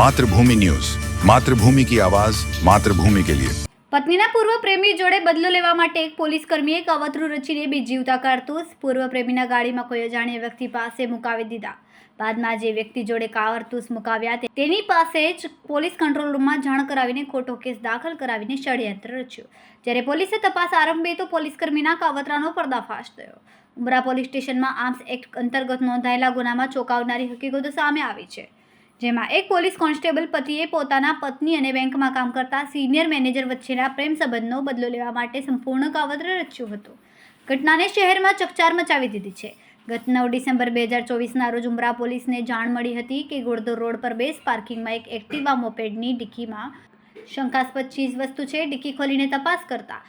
Mathrubhumi news. Mathrubhumi કી આવાઝ માતૃભૂમિ કે લિયે. પત્નીના પૂર્વ પ્રેમી જોડે બદલો લેવા માટે એક પોલીસ કર્મી એક અવતરું રચીને બે જીવતા કારતૂસ પૂર્વ પ્રેમીના ગાડીમાં કોઈ અજાણ્યા વ્યક્તિ પાસે મુકાવી દીધા. બાદમાં જે વ્યક્તિ જોડે કારતૂસ મુકાવ્યા તેની પાસે જ પોલીસ કંટ્રોલ રૂમમાં જાણ કરાવીને ખોટો કેસ દાખલ કરાવીને ષડયંત્ર રચ્યું. જ્યારે પોલીસે તપાસ આરંભી તો પોલીસ કર્મીના કાવતરાનો પર્દાફાશ થયો. ઉમરા પોલીસ સ્ટેશનમાં આર્મ્સ એક્ટ અંતર્ગત નોંધાયેલા ગુનામાં ચોંકાવનારી હકીકતો સામે આવી છે. જેમાં એક પોલીસ કોન્સ્ટેબલ પતિએ પોતાના પત્ની અને બેંકમાં કામ કરતા સિનિયર મેનેજર વચ્ચેના પ્રેમ સંબંધનો બદલો લેવા માટે સંપૂર્ણ કાવતર રચ્યું હતું. ઘટનાને શહેરમાં ચકચાર મચાવી દીધી છે. ગત નવ ડિસેમ્બર બે હજાર ચોવીસના રોજ ઉમરા પોલીસને જાણ મળી હતી કે ગોળદોર રોડ પર બેસ પાર્કિંગમાં એક એક્ટિવા મોપેડની ડિક્કીમાં શંકાસ્પદ ચીજ વસ્તુ છે, ડિક્કી ખોલીને તપાસ કરતા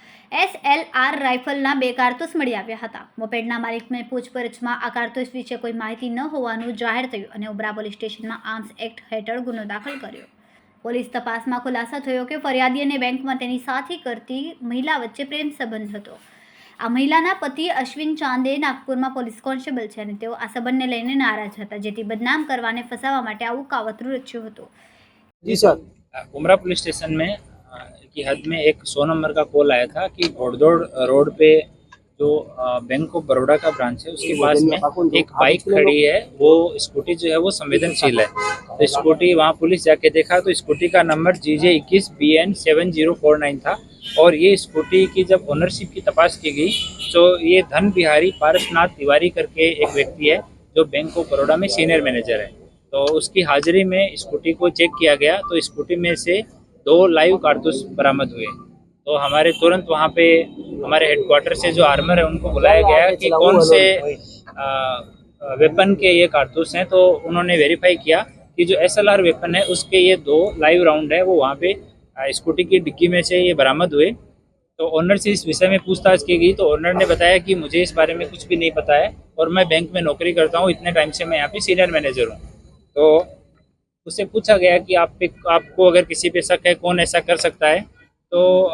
એસ એલ આર રાઇફલના બે કારતૂસ મળી આવ્યા હતા. મોપેડના માલિકને પૂછપરછમાં આ કારતૂસ વિશે કોઈ માહિતી ન હોવાનું જાહેર થયું અને ઉબરા પોલીસ સ્ટેશનમાં આર્મ્સ એક્ટ હેઠળ ગુનો દાખલ કર્યો. પોલીસ તપાસમાં ખુલાસો થયો કે ફરિયાદી અને બેંકમાં તેની સાથી કરતી મહિલા વચ્ચે પ્રેમ સંબંધ હતો. આ મહિલાના પતિ અશ્વિન ચાંદે નાગપુરમાં પોલીસ કોન્સ્ટેબલ છે અને તેઓ આ સંબંધને લઈને નારાજ હતા, જેથી બદનામ કરવાને ફસાવા માટે આવું કાવતરું રચ્યું હતું. જી સર. उमरा पुलिस स्टेशन में की हद में एक सौ नंबर का कॉल आया था कि घोड़दौड़ रोड पे जो बैंक ऑफ़ बड़ौदा का ब्रांच है, उसके पास में एक बाइक खड़ी है, वो स्कूटी जो है, वो संवेदनशील है। तो स्कूटी, वहाँ पुलिस जाके देखा तो स्कूटी का नंबर जी जे इक्कीस B N seven zero four nine था। और ये स्कूटी की जब ओनरशिप की तपास की गई तो ये धन बिहारी पारसनाथ तिवारी करके एक व्यक्ति है, जो बैंक ऑफ़ बड़ौदा में सीनियर मैनेजर है। तो उसकी हाजिरी में स्कूटी को चेक किया गया तो स्कूटी में से दो लाइव कारतूस बरामद हुए। तो हमारे तुरंत वहाँ पे हमारे हेडक्वार्टर से जो आर्मर है उनको बुलाया गया कि कौन से वेपन के ये कारतूस हैं तो उन्होंने वेरीफाई किया कि जो एसएलआर वेपन है, उसके ये दो लाइव राउंड है, वो वहाँ पे स्कूटी की डिग्गी में से ये बरामद हुए। तो ऑनर से इस विषय में पूछताछ की गई तो ऑनर ने बताया कि मुझे इस बारे में कुछ भी नहीं पता है और मैं बैंक में नौकरी करता हूँ, इतने टाइम से मैं यहाँ पे सीनियर मैनेजर हूँ। तो उससे पूछा गया कि आप पे, आपको अगर किसी पे शक है, कौन ऐसा कर सकता है? तो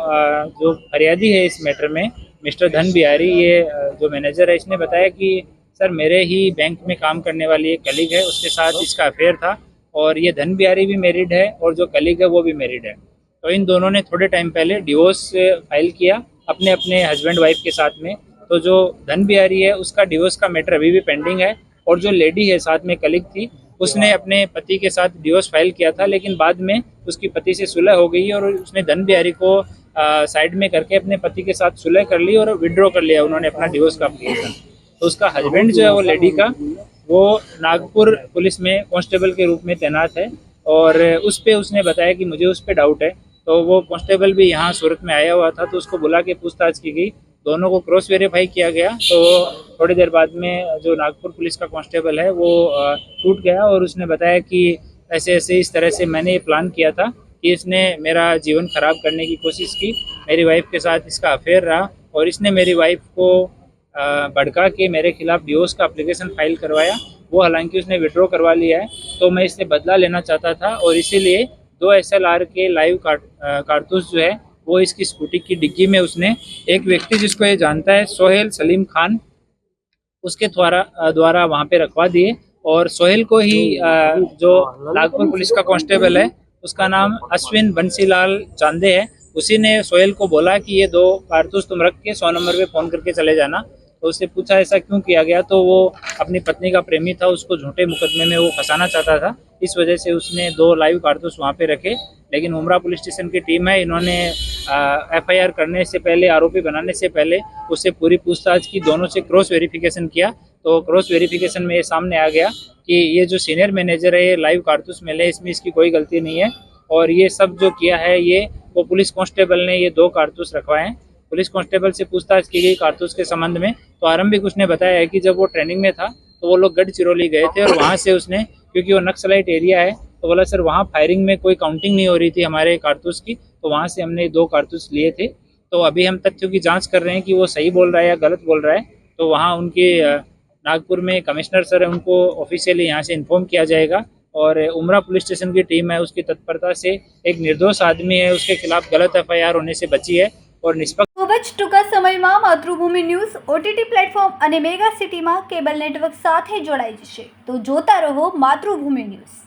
जो फरियादी है इस मैटर में, मिस्टर धन बिहारी, ये जो मैनेजर है, इसने बताया कि, सर, मेरे ही बैंक में काम करने वाली एक कलीग है, उसके साथ इसका अफेयर था, और ये धन बिहारी भी मेरिड है, और जो कलीग है, वो भी मेरिड है। तो इन दोनों ने थोड़े टाइम पहले डिवोर्स फ़ाइल किया अपने अपने हस्बैंड वाइफ के साथ में। तो जो धन बिहारी है, उसका डिवोर्स का मैटर अभी भी पेंडिंग है, और जो लेडी है, साथ में कलीग थी उसने अपने पति के साथ डिवोर्स फ़ाइल किया था, लेकिन बाद में उसकी पति से सुलह हो गई और उसने धन बिहारी को साइड में करके अपने पति के साथ सुलह कर ली और विड्रॉ कर लिया, उन्होंने अपना डिवोर्स का अप्लीकेशन तो उसका हस्बैंड जो है वो लेडी का, वो नागपुर पुलिस में कांस्टेबल के रूप में तैनात है और उस पर उसने बताया कि मुझे उस पर डाउट है। तो वो कांस्टेबल भी यहाँ सूरत में आया हुआ था तो उसको बुला के पूछताछ की गई दोनों को क्रॉस वेरीफाई किया गया तो थोड़ी देर बाद में जो नागपुर पुलिस का कांस्टेबल है वो टूट गया और उसने बताया कि ऐसे ऐसे इस तरह से मैंने ये प्लान किया था कि इसने मेरा जीवन खराब करने की कोशिश की मेरी वाइफ के साथ इसका अफेयर रहा और इसने मेरी वाइफ को भड़का के मेरे खिलाफ डिओस का अप्लीकेशन फ़ाइल करवाया। वो हालाँकि उसने विड्रॉ करवा लिया है तो मैं इससे बदला लेना चाहता था और इसीलिए दो एसएलआर के लाइव कार, कारतूस जो है वो इसकी स्कूटी की डिग्गी में उसने एक व्यक्ति जिसको ये जानता है, सोहेल सलीम खान, उसके द्वारा द्वारा वहाँ पे रखवा दिए और सोहेल को ही जो नागपुर पुलिस का कांस्टेबल है, उसका नाम अश्विन बंसीलाल चांदे है। उसी ने सोहेल को बोला कि ये दो कारतूस तुम रख के सौ नंबर पे फ़ोन करके चले जाना। तो उससे पूछा, ऐसा क्यों किया गया? तो वो अपनी पत्नी का प्रेमी था, उसको झूठे मुकदमे में वो फंसाना चाहता था। इस वजह से उसने दो लाइव कारतूस वहाँ पे रखे। लेकिन उमरा पुलिस स्टेशन की टीम है, इन्होंने एफआईआर करने से पहले, आरोपी बनाने से पहले, उससे पूरी पूछताछ की, दोनों से क्रॉस वेरिफिकेशन किया। तो क्रॉस वेरिफिकेशन में ये सामने आ गया कि ये जो सीनियर मैनेजर है, ये लाइव कारतूस मिले इसमें इसकी कोई गलती नहीं है। और ये सब जो किया है, ये, वो पुलिस कांस्टेबल ने ये दो कारतूस रखवाए हैं। पुलिस कांस्टेबल से पूछताछ की गई कारतूस के संबंध में। तो आरंभिक उसने बताया है कि जब वो ट्रेनिंग में था तो वो लोग गढ़ गढ़चिरौली गए थे और वहाँ से उसने, क्योंकि वो नक्सलाइट एरिया है तो बोला सर वहाँ फायरिंग में कोई काउंटिंग नहीं हो रही थी हमारे कारतूस की तो वहाँ से हमने दो कारतूस लिए थे तो अभी हम तथ्यों की जांच कर रहे हैं कि वो सही बोल रहा है या गलत बोल रहा है तो वहाँ उनके अ, नागपुर में कमिश्नर सर है उनको ऑफिशियली यहाँ से इन्फॉर्म किया जाएगा और उमरा पुलिस स्टेशन की टीम है उसकी तत्परता से एक निर्दोष आदमी है उसके खिलाफ गलत एफआईआर होने से बची है और निष्पक्ष ખૂબ જ ટૂંકા સમયમાં માતૃભૂમિ ન્યૂઝ ઓટીટી પ્લેટફોર્મ અને મેગા સિટીમાં કેબલ નેટવર્ક સાથે જોડાઈ જશે તો જોતા રહો માતૃભૂમિ ન્યૂઝ